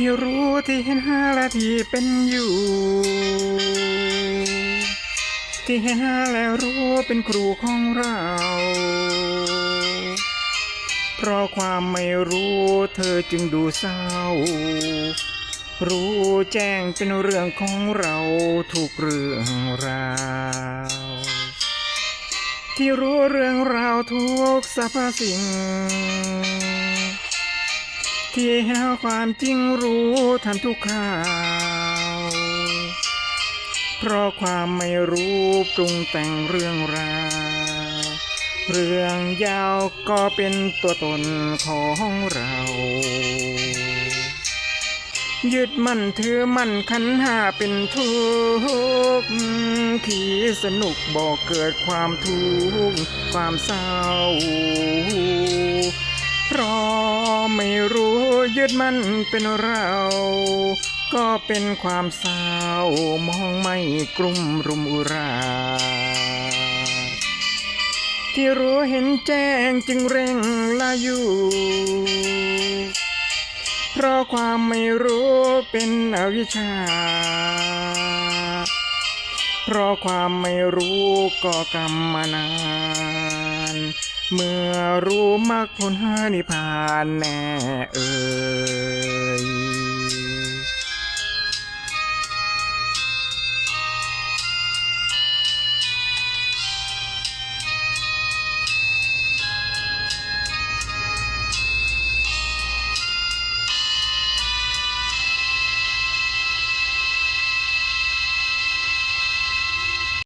ที่รู้ที่เห็นหาและที่เป็นอยู่ ที่เห็นหาแล้วรู้เป็นครูของเรา เพราะความไม่รู้เธอจึงดูเศร้า รู้แจ้งเป็นเรื่องของเราทุกเรื่องราวที่รู้เรื่องราวทุกสรรพสิ่ง ที่เห็นความจริงรู้ทันทุกข่าว เพราะความไม่รู้ปรุงแต่งเรื่องราว เรื่องยาวก็เป็นตัวตนของเรา ยึดมั่นถือมั่นขันห้าเป็นทุกข์ขี่สนุกบอกเกิดความทุกข์ความเศร้า เพราะไม่รู้ยึดมั่นเป็นเรา ก็เป็นความเศร้ามองไม่กลุ่มรุมอุรา ที่รู้เห็นแจ้งจึงเร่งลาอยู่ เพราะความไม่รู้เป็นอวิชชา เพราะความไม่รู้ก็กรรมานา เมื่อรู้มรรคผลนิพพานแน่เอ่